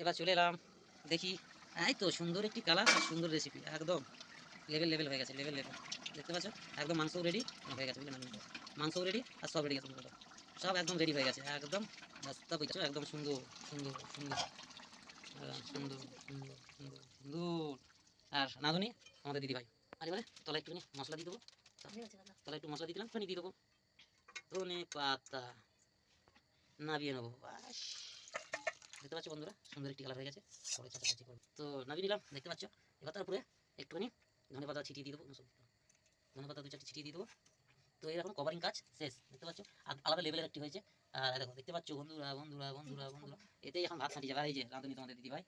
এবার চলে এলাম। দেখি, এই তো সুন্দর একটি কালার আর সুন্দর রেসিপি একদম লেভেল লেভেল হয়ে গেছে লেভেল লেভেল দেখতে পাচ্ছ? একদম মাংস রেডি হয়ে গেছে বুঝলেন মাংস রেডি আর সব রেডি গেছে। সব একদম রেডি হয়ে গেছে, একদম রাস্তা বুঝছ? একদম সুন্দর সুন্দর সুন্দর। সুন্দর সুন্দর সুন্দর সুন্দর। আর নাদুনি আমাদের দিদি ভাই আর এবারে তলা একটুখানি মশলা দিয়ে দেবো। তলা একটু মশলা দিয়ে দিলাম পানি দিয়ে দেবো ধনে পাতা। নাবিয়ে নেব, বাস। দেখতে পাচ্ছ বন্ধুরা, সুন্দর একটি কালার হয়ে গেছে। করব। তো নাবিয়ে নিলাম, দেখতে পাচ্ছ? এবার তার উপরে একটুখানি ধনে পাতা ছিটিয়ে দিয়ে দেবো। ধনে পাতা দু চারটি ছিটিয়ে দিয়ে দেবো। তো এরকম কভারিং কাজ, শেষ। দেখতে পাচ্ছ? আলাদা লেভেলের একটি হয়েছে। আর দেখো, দেখতে পাচ্ছ বন্ধুরা বন্ধুরা বন্ধুরা বন্ধুরা। এতেই এখন ভাত ছাঁটি যাবে এই যে রাঁধুনি তোমাদের দিদি ভাই।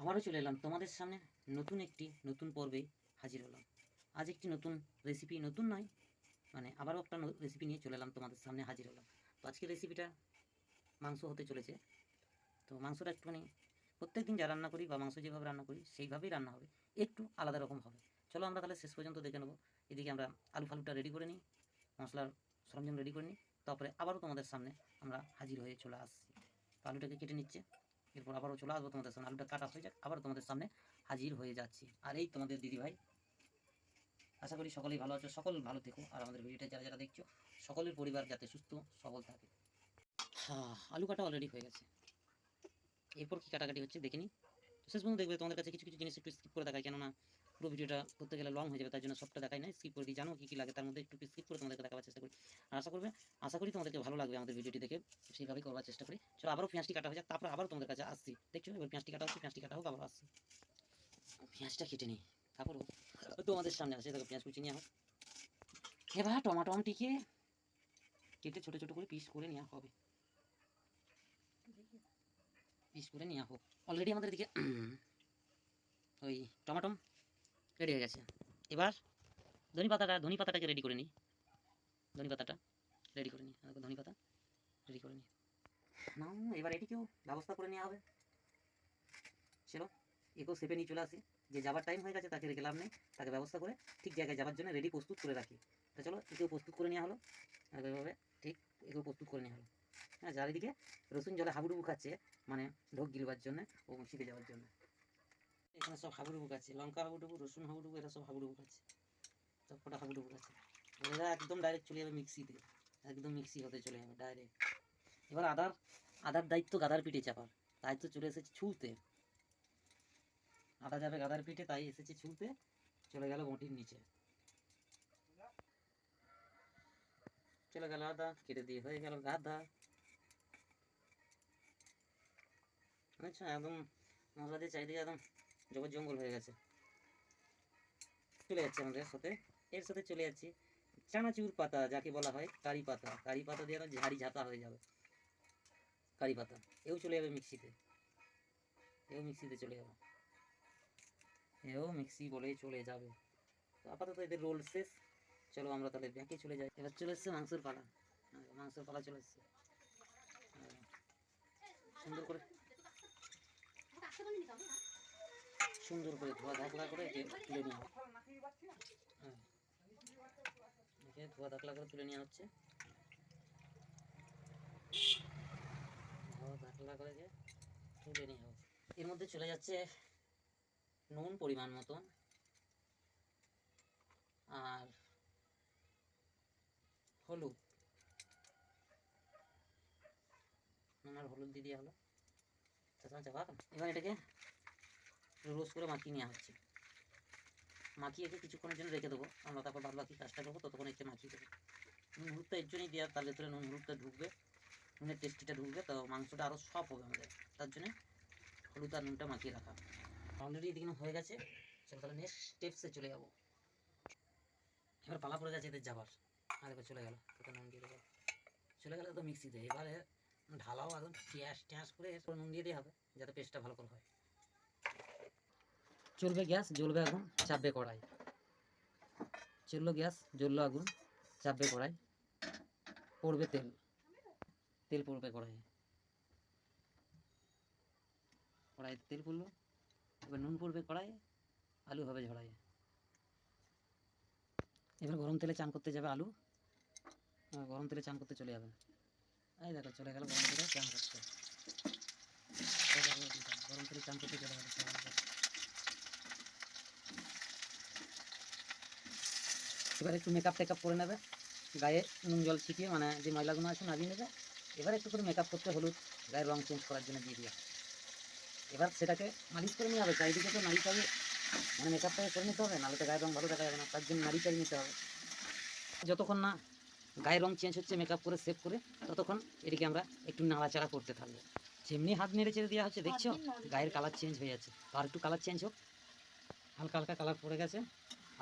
আবারও চলে এলাম তোমাদের সামনে। নতুন একটি, নতুন পর্বে হাজির হলাম। আজ একটি নতুন রেসিপি নতুন নয় মানে আবারও একটা রেসিপি নিয়ে চলে এলাম তোমাদের সামনে হাজির হলাম। তো আজকের রেসিপিটা মাংস হতে চলেছে। তো মাংসটা একটুখানি প্রত্যেক দিন যা রান্না করি বা মাংস যেভাবে রান্না করি, সেইভাবেই রান্না হবে। একটু আলাদা রকম হবে। চলো আমরা তাহলে শেষ পর্যন্ত দেখে নেব। এদিকে আমরা আলু ফালুটা রেডি করে নিই, মশলার সরঞ্জাম রেডি করে নিই। তারপরে আবারও তোমাদের সামনে আমরা হাজির হয়ে চলে আসছি। তো আলুটাকে কেটে নিচ্ছে। এরপর আবারও চলে আসব তোমাদের সামনে। আলুটা কাটা হয়ে যাক, আবার তোমাদের সামনে হাজির হয়ে যাচ্ছি। আর এই তোমাদের দিদিভাই আশা করি সকলেই ভালো আছো, সকল ভালো থেকো। আর আমাদের ভিডিওটা যারা যারা দেখছ, সকলের পরিবার যাতে সুস্থ, সবল থাকে। হ্যাঁ আলু কাটা অলরেডি হয়ে গেছে। এরপর কি কাটাকাটি হচ্ছে দেখে নিই শেষ পর্যন্ত দেখবে, তোমাদের কাছে কিছু কিছু জিনিস একটু স্কিপ করে দেখায়। কেননা পুরো ভিডিওটা করতে গেলে লং হয়ে যাবে, তার জন্য সবটা দেখাই না স্কিপ করে দিই। জানো কী কী লাগে, তার মধ্যে একটু স্কিপ করে তোমাদেরকে দেখাবার চেষ্টা করি। আর আশা করবে, আশা করি তোমাদেরকে ভালো লাগবে আমাদের ভিডিওটি দেখে। সেইভাবেই করবার চেষ্টা করি। চলো, আবারও পেঁয়াজটি কাটা হয়ে যাক। তারপর আবারও তোমাদের কাছে আসছি। দেখছ? এবার পেঁয়াজটি কাটা হচ্ছে, পেঁয়াজটি কাটা হোক, আবার আসছি। পেঁয়াজটা কেটে নিই তারপরও তোমাদের সামনে আসে দেখো পেঁয়াজ কুচি নিয়ে হোক এবার টমাটমটিকে কেটে ছোটো ছোটো করে পিস করে নেওয়া হবে পিস করে নেওয়া হোক অলরেডি আমাদের এদিকে ওই টমাটম রেডি হয়ে গেছে এবার ধনি পাতাটা ধনি পাতাটাকে রেডি করে নিই ধনি পাতাটা রেডি করে নিই ধনি পাতা রেডি করে নিই না এবার এটিকেও ব্যবস্থা করে নেওয়া হবে চলো একেও সেপে নিয়ে চলে আসি যে যাবার টাইম হয়ে গেছে, তাকে রেখে লাভ নেই, তাকে ব্যবস্থা করে ঠিক জায়গায় যাবার জন্য রেডি প্রস্তুত করে রাখি। তা চলো, একেও প্রস্তুত করে নেওয়া হলো। এভাবে ঠিক একেও প্রস্তুত করে নেওয়া হলো। হ্যাঁ চারিদিকে রসুন জলে হাবুডুবু খাচ্ছে মানে ঢোক গিলবার জন্য ও শীতে যাওয়ার জন্য। এখানে সব হাবুডুবু খাচ্ছে, লঙ্কা হাবুডুবু, রসুন হাবুডুবু, এরা সব হাবুডুবু খাচ্ছে। সব কটা হাবুডুবু খাচ্ছে। এরা একদম ডাইরেক্ট চলে যাবে মিক্সিতে, একদম মিক্সি হতে চলে যাবে ডাইরেক্ট এবার আদার আদার দায়িত্ব গাদার পিঠে চাপার। দায়িত্ব চলে এসেছে ছুলতে আদা যাবে গাদার পিঠে, তাই এসেছে ছুলতে চলে গেল বটির নিচে। চলে গেল আদা, কেটে দিয়ে হয়ে গেল গাদা। আচ্ছা একদম মশলা দিয়ে চারিদিকে একদম জবর জঙ্গল হয়ে গেছে। চলে যাচ্ছে আমাদের সাথে। এর সাথে চলে যাচ্ছি চানাচুর পাতা, যাকে বলা হয় কারি পাতা। কারি পাতা দিয়ে একদম ঝাড়ি ঝাঁতা হয়ে যাবে। কারি পাতা। এও চলে যাবে মিক্সিতে। এও মিক্সিতে চলে যাবে। এও মিক্সি বলেই চলে যাবে। আপাতত এদের রোল শেষ। চলো আমরা তাহলে ব্যাকে চলে যাই। এবার চলে এসছে মাংসের পালা। হ্যাঁ, মাংসের পালা চলে এসছে। হ্যাঁ। সুন্দর করে সুন্দর করে ধোয়া ধাকলা করে তুলে নেওয়া হয়। হ্যাঁ ধোয়া ধাকলা করে তুলে নেওয়া হচ্ছে। ধোয়া ধাকলা করে তুলে নেওয়া এর মধ্যে চলে যাচ্ছে নুন পরিমাণ মতো আর হলুদ। নুন আর হলুদ দিয়ে দেওয়া হলো। এবার এটাকে রোজ করে মাখিয়ে নেওয়া হচ্ছে। মাখিয়ে একে কিছুক্ষণের জন্য রেখে দেবো। আমরা তারপর বাদ বাকি কাজটা করব, ততক্ষণ একে মাখিয়ে দেবো। নুন হলুদটা এর জন্যই দেওয়া তার ভেতরে নুন হলুদটা ঢুকবে। নুনের টেস্টিটা ঢুকবে, তো মাংসটা আরও সফট হবে আমাদের। তার জন্য হলুদ আর নুনটা মাখিয়ে রাখা। অলরেডি এদিকে হয়ে গেছে, চলো তাহলে নেক্সট স্টেপসে চলে যাব। এবার পালা পড়ে যাচ্ছে এদের যাবার। আর এবার চলে গেল, তোকে নুন দিয়ে দেবো। চলে গেলে তো মিক্সিতে এবারে ঢালাও একদম ট্যাস ট্যাস করে নুন দিয়ে দেওয়া হবে, যাতে পেস্টটা ভালো করে হয়। চলবে গ্যাস, জ্বলবে আগুন, চাপবে কড়াই। চলল গ্যাস, জ্বললো আগুন, চাপবে কড়াই। পড়বে তেল। তেল পড়বে কড়াইয়ে। কড়াইতে তেল পড়ল। এবার নুন পড়বে কড়াইয়ে আলু হবে ঝড়াইয়ে। এবার গরম তেলে চান করতে যাবে আলু। গরম তেলে চান করতে চলে যাবে। এই দেখো, চলে গেল গরম তেলে চান করতে। গরম তেলে চান করতে চলে গেল এবার একটু মেকআপ টেকআপ করে নেবে। গায়ে নুন জল ছিটিয়ে মানে যে ময়লাগুলো আছে নামিয়ে নেবে। এবার একটু করে মেকআপ করতে হলুদ, গায়ের রং চেঞ্জ করার জন্য দিয়ে দিও। এবার সেটাকে মালিশ করে নিতে হবে চারিদিকে তো নাড়ি চাড়িয়ে মানে মেকআপটাকে করে নিতে হবে নাহলে তো গায়ের রঙ ভালো দেখা যাবে না তার জন্য নাড়ি চাড়িয়ে নিতে হবে। যতক্ষণ না গায়ের রঙ চেঞ্জ হচ্ছে মেকআপ করে সেভ করে ততক্ষণ এটিকে আমরা একটু নাড়াচাড়া করতে থাকব। যেমনি হাত নেড়ে চেড়ে দেওয়া হচ্ছে দেখছ? গায়ের কালার চেঞ্জ হয়ে যাচ্ছে। আর একটু কালার চেঞ্জ হোক হালকা হালকা কালার পড়ে গেছে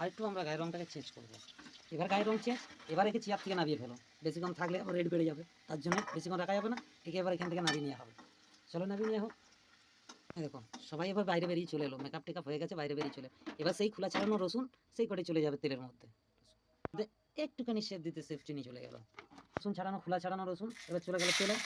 আর একটু আমরা গায়ের রঙটাকে চেঞ্জ করব। এবার গায়ের রং চেঞ্জ এবার একে চেয়ার থেকে নামিয়ে ফেলো। বেশিক্ষণ থাকলে আবার রেড বেড়ে যাবে তার জন্য বেশিক্ষণ রাখা যাবে না একে এবার এখান থেকে নামিয়ে নেওয়া হবে। চলো নামিয়ে নেওয়া হোক। দেখো, সবাই এবার বাইরে বেরিয়ে চলে এলো। মেকআপ টেকআপ হয়ে গেছে, বাইরে বেরিয়ে চলে এবার সেই খোলা ছাড়ানো রসুন, সেই কটে চলে যাবে তেলের মধ্যে। একটুখানি শেপ দিতে শেপ চিনি চলে গেল। রসুন ছাড়ানো, খোলা ছাড়ানো রসুন, এবার চলে গেল তেলে।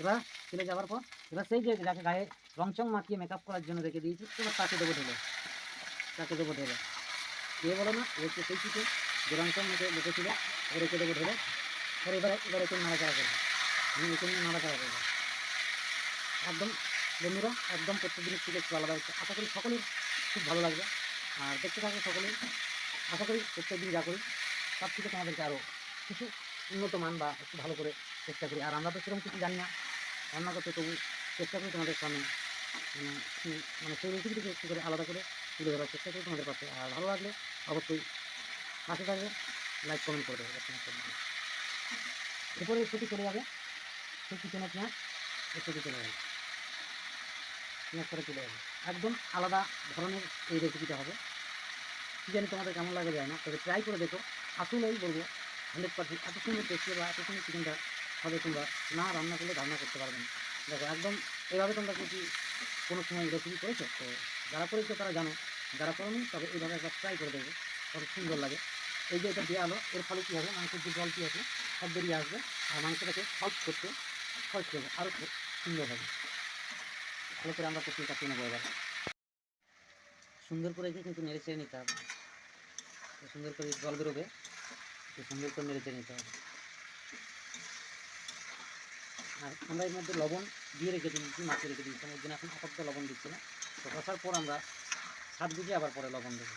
এবার তেলে যাওয়ার পর, এবার সেই যে যাকে গায়ে রংচং মাখিয়ে মেকআপ করার জন্য রেখে দিয়েছি, এবার তাকে দেবো ঢেলে। তাকে দেবো ঢেলে। দিয়ে বলো না, এ হচ্ছে সেই চিকে যে রংচং মেখে রেখেছিল এবার রেখে দেবো ঢেলে। এবার এবার এবার একে নাড়াচাড়া করব। আমি একে নিয়ে নাড়াচাড়া করব। একদম বন্ধুরা, একদম প্রত্যেক দিনের থেকে একটু আলাদা হচ্ছে। আশা করি সকলের খুব ভালো লাগবে। আর দেখতে থাকবে সকলেই আশা করি প্রত্যেক দিন যা করি তার থেকে তোমাদেরকে আরও কিছু উন্নত মান বা একটু ভালো করে চেষ্টা করি। আর আমরা তো সেরকম কিছু জানি না, রান্না করতে তবু চেষ্টা করি তোমাদের সামনে মানে সেই রেসিপিটিকে একটু করে আলাদা করে তুলে ধরার চেষ্টা করি তোমাদের কাছে আর ভালো লাগলে অবশ্যই পাশে থাকবে লাইক কমেন্ট করে দেবে। এরপরে সেটি চলে যাবে, সেই কিচেনে পেঁয়াজ সেটি চলে যাবে। পেঁয়াজ করে চলে যাবে একদম আলাদা ধরনের এই রেসিপিটা হবে। কি জানি তোমাদের কেমন লাগে যায় না, তবে ট্রাই করে দেখো। আসলেই বলব হান্ড্রেড পার্সেন্ট এত সুন্দর টেস্টি বা এত সুন্দর চিকেনটা হবে তোমরা না রান্না করলে ধারণা করতে পারবে না। দেখো, একদম এভাবে তোমরা কি কোনো সময় রেসিপি করেছ? তো যারা করেছ তারা জানো, যারা করোনি তবে এইভাবে একবার ট্রাই করে দেখবে, কত সুন্দর লাগে। এই যে এটা দেওয়া হলো, এর ফলে কী হবে? মাংসের যে জলটি আছে, সব বেরিয়ে আসবে। আর মাংসটাকে সল্ট করতে সহজ করবে আরও খুব সুন্দর হবে। ভালো করে আমরা কষিয়ে কাটিয়ে নেব এবার। সুন্দর করে একে কিন্তু নেড়ে চেড়ে নিতে হবে। সুন্দর করে জল বেরোবে সুন্দর করে নেড়ে চেড়ে নিতে হবে। আর আমরা এর মধ্যে লবণ দিয়ে রেখে দিয়েছি মাছে রেখে দিয়েছি। ওই জন্য এখন আপাতত লবণ দিচ্ছি না। তো কষার পর আমরা স্বাদ বুঝে আবার পরে লবণ দেবো।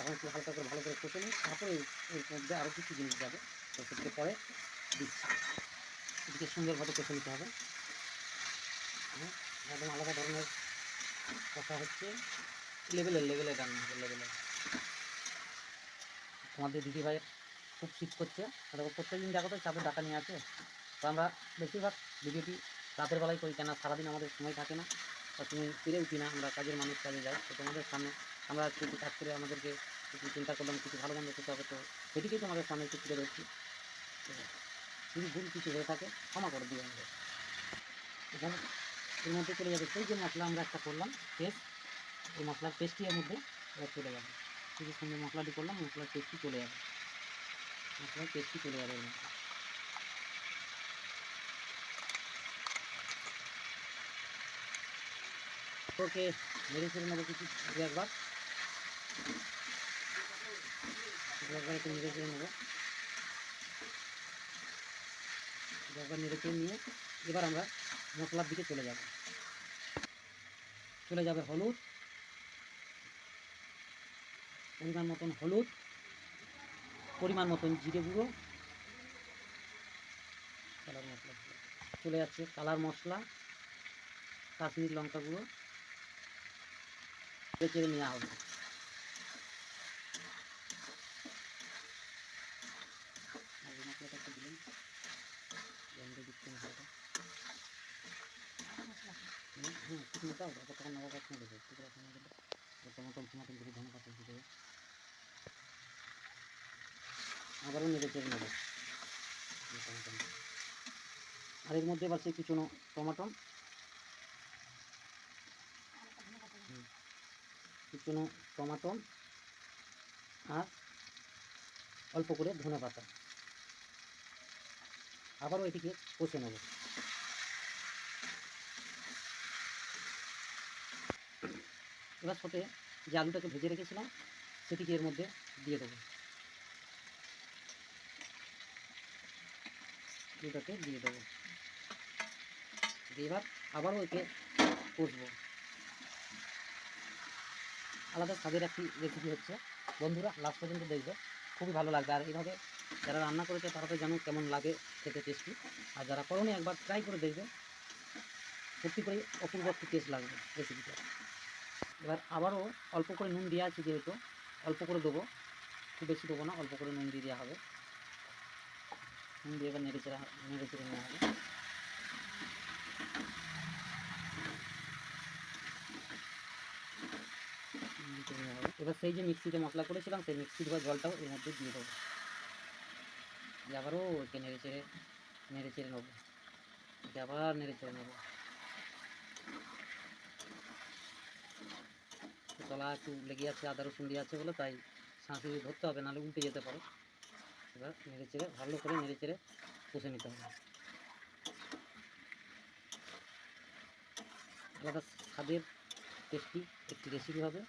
এখন একটু হালকা করে ভালো করে কষে নিই তারপরে এর- মধ্যে আরও কিছু জিনিস যাবে। তো সেটাকে পরে দিচ্ছি। এদিকে সুন্দরভাবে কষে নিতে হবে। হ্যাঁ, একদম আলাদা ধরনের কথা হচ্ছে। লেভেলের লেভেলের রান্না হবে লেভেলের তোমাদের দিদি ভাইয়ের খুব শীত করছে। আর ও প্রত্যেকদিন দেখো তো চাপে ডাকা নিয়ে আছে তো আমরা বেশিরভাগ ভিডিওটি রাতের বেলায় করি কেন সারাদিন আমাদের সময় থাকে না। বা তুমি ফিরে উঠি না, আমরা কাজের মানুষ কাজে যাই। তো তোমাদের সামনে আমরা একটু কাজ করে আমাদেরকে একটু চিন্তা করলাম, কিছু ভালো মন্দ করতে হবে। তো সেটিকেই তোমাদের সামনে একটু ধরছি। তো যদি ভুল কিছু হয়ে থাকে, ক্ষমা করে দিও আমাদের এখানে এর মধ্যে চলে যাবে সেই যে মশলা আমরা একটা করলাম পেস্ট এই মশলার পেস্টটি এর মধ্যে এবার চলে যাবে। এই যে সুন্দর মশলাটি করলাম, মশলার পেস্টটি চলে যাবে। মশলার পেস্টটি চলে যাবে এর মধ্যে। ওকে, মেরে ছেড়ে নেব কিছু, দু একবার। দু একবার একটু নেড়ে চেড়ে নেব। দু একবার নেড়ে চেড়ে নিয়ে এবার আমরা মশলার দিকে চলে যাবে। চলে যাবে হলুদ। পরিমাণ মতন হলুদ। পরিমাণ মতন জিরে গুঁড়ো। কালার মশলা চলে যাচ্ছে কালার মশলা। কাশ্মীর লঙ্কা গুঁড়ো। চেড়ে নেওয়া হবে আর এই মশলাটা একটু দিলেন গন্ধ দিচ্ছে মশলাটা দাও তারপর তখন নবাব শুনে দেবে একটু করে শুনে দেবে আবারও নেড়ে চেড়ে আর এর মধ্যে এবার কুচনো টমাটো কুচনো টমাটো আর অল্প করে ধনে পাতা আবারও এটিকে কষে নেব। এবার সাথে যে আলুটাকে ভেজে রেখেছিলাম, সেটিকে এর মধ্যে দিয়ে দেবো। আলুটাকে দিয়ে দেবো। এবার আবারও একে কষবো। আলাদা স্বাদের একটি রেসিপি হচ্ছে। বন্ধুরা লাস্ট পর্যন্ত দেখবে, খুবই ভালো লাগবে। আর এইভাবে যারা রান্না করেছে, তারা তো জানো কেমন লাগে খেতে টেস্টি আর যারা করোনি, একবার ট্রাই করে দেখবে। সত্যি করে অপূর্ব একটি টেস্ট লাগবে রেসিপিটা এবার আবারও অল্প করে নুন দেওয়া আছে যেহেতু, অল্প করে দেবো। খুব বেশি দেবো না, অল্প করে নুন দিয়ে দেওয়া হবে। নুন দিয়ে এবার নেড়ে চেড়ে নেড়ে চেড়ে নেওয়া হবে। এবার সেই যে মিক্সিতে মশলা করেছিলাম, সেই মিক্সির বা জলটাও এর মধ্যে দিয়ে দেবো। আবারও ওকে নেড়ে চেড়ে নেড়ে চেড়ে নেব। আবার নেড়ে চেড়ে নেব। তলা একটু লেগে আছে, আদা রসুন দিয়ে আছে বলে, তাই শাঁসি ধরতে হবে, নাহলে উল্টে যেতে পারে। এবার নেড়ে চেড়ে, ভালো করে নেড়ে চেড়ে কষে নিতে হবে। আলাদা স্বাদের টেস্টি একটি রেসিপি হবে।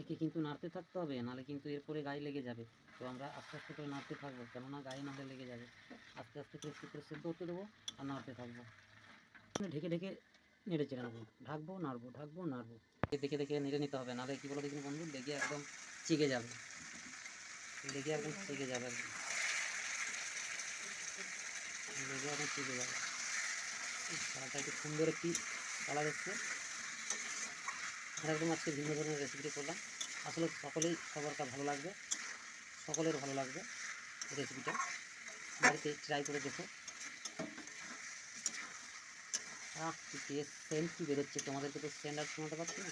একে কিন্তু নাড়তে থাকতে হবে, নাহলে কিন্তু এরপরে গায়ে লেগে যাবে। তো আমরা আস্তে আস্তে করে নাড়তে থাকব, কেননা গায়ে নাহলে লেগে যাবে। আস্তে আস্তে করে একটু করে সেদ্ধ হতে দেবো আর নাড়তে থাকব। ঢেকে ঢেকে নেড়ে চেড়ে নেব। ঢাকবো, নাড়বো ঢাকবো, নাড়বো। দেখে দেখে নেড়ে নিতে হবে নাহলে কী বলো দেখুন বন্ধু, লেগে একদম চিগে যাবে। লেগে একদম চিগে যাবে একদম। লেগে একদম চিগে যাবে। কালারটা একটু সুন্দর একটি কালার এসছে একদম আজকে ভিন্ন ধরনের রেসিপিটি করলাম। আসলে সকলেই সবার কাছে ভালো লাগবে, সকলের ভালো লাগবে রেসিপিটা বাড়িতে ট্রাই করে দেখো। সেন্ট কি বেরোচ্ছে, তোমাদেরকে তো সেন্ট আর শোনাতে পারছি না।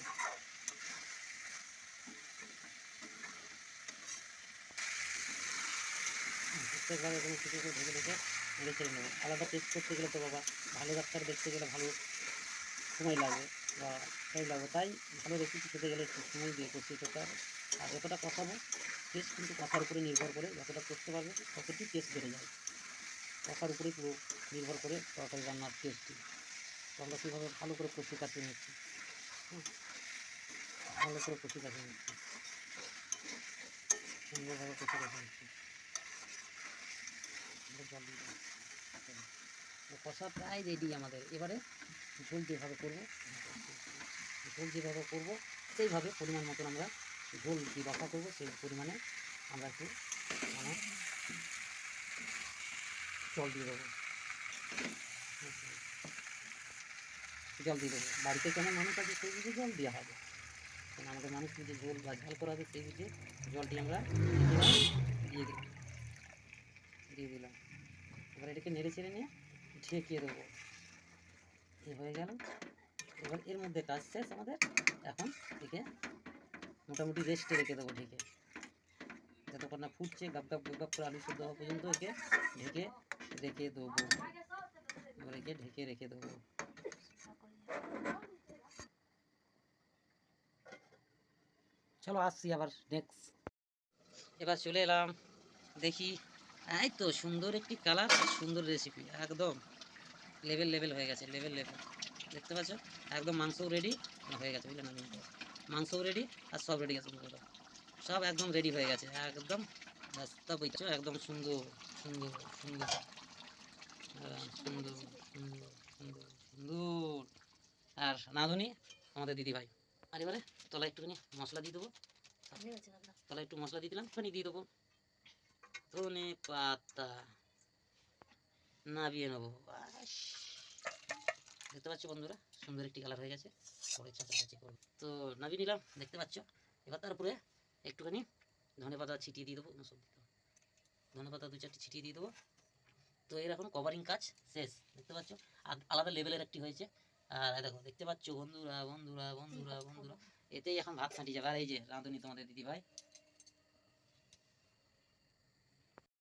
প্রত্যেকবার এরকম কিছু করে নেব। আলাদা টেস্ট করতে গেলে তো বাবা, ভালো ডাক্তার দেখতে গেলে ভালো সময় লাগবে বা টাইম লাগবে তাই ভালো রেসিপি খেতে গেলে একটু সময় দিয়ে খেতে হবে আর যতটা কষাবো টেস্ট কিন্তু কষার উপরে নির্ভর করে যতটা করতে পারবে ততটি টেস্ট বেড়ে যায়। কষার উপরেই পুরো নির্ভর করে তরকারি রান্নার টেস্টটি আমরা কীভাবে ভালো করে কষি কাটিয়ে নিচ্ছি। ভালো করে কষি কাটিয়ে নিচ্ছি। সুন্দরভাবে কষি কাটিয়ে নিচ্ছি। জল কষা প্রায় রেডি আমাদের। এবারে ঝোল যেভাবে করব, ঝোল যেভাবে করব, সেইভাবে পরিমাণ মতন আমরা ঝোল যে রসা করব, সেই পরিমাণে আমরা একটু মানে জল দিয়ে দেবো। জল দিয়ে দেবো। বাড়িতে কেমন মানুষ আছে, সেই বুঝে জল দেওয়া হবে। কারণ আমাদের মানুষ বুঝে ঝোল বা ঝাল করা হবে সেই বুঝে জলটি আমরা দিয়ে দিলাম। দিয়ে দিলাম। এবার এটাকে নেড়ে ছেড়ে নিয়ে ঢেকে দেবো। এ হয়ে গেল। এবার এর মধ্যে কাজ শেষ। আমাদের এখন একে মোটামুটি রেস্টে রেখে দেবো ঢেকে। যতক্ষণ না ফুটছে, গাপ গাপ গাপ গাপ করে আলু সেদ্ধ হওয়া পর্যন্ত একে ঢেকে রেখে দেবো। এবার একে ঢেকে রেখে দেবো। চলো আসছি আবার নেক্সট এবার চলে এলাম, দেখি। এই তো সুন্দর একটি কালার সুন্দর রেসিপি একদম লেভেল লেভেল হয়ে গেছে লেভেল লেভেল দেখতে পাচ্ছ? একদম মাংসও রেডি হয়ে গেছে, বুঝলে না? মাংসও রেডি আর সব রেডি গেছে সব একদম রেডি হয়ে গেছে, একদম রাস্তা বইছ একদম সুন্দর সুন্দর সুন্দর সুন্দর সুন্দর সুন্দর। আর নাধুনি আমাদের দিদি ভাই আর এবারে তলায় একটুখানি মশলা দিয়ে দেবো। তলায় একটু মশলা দিয়ে দিলাম, একটুখানি দিয়ে দেবো। ধনে পাতা, নাবিয়ে নেব দেখতে পাচ্ছ বন্ধুরা, সুন্দর একটি কালার হয়ে গেছে। পরে চাচাচাচি করব। তো নাবিয়ে নিলাম, দেখতে পাচ্ছ? এবার তার উপরে একটুখানি ধনে পাতা ছিটিয়ে দিয়ে দেবো। সব দিতে ধনে পাতা দু চারটি ছিটিয়ে দিয়ে দেবো। তো এর এখন কভারিং কাজ শেষ। দেখতে পাচ্ছ? আলাদা লেভেলের একটি হয়েছে। আর দেখো দেখতে পাচ্ছ বন্ধুরা বন্ধুরা বন্ধুরা বন্ধুরা। এতেই এখন ভাত খাঁটি যাবে আর এই যে রাঁধুনি তোমাদের দিদি ভাই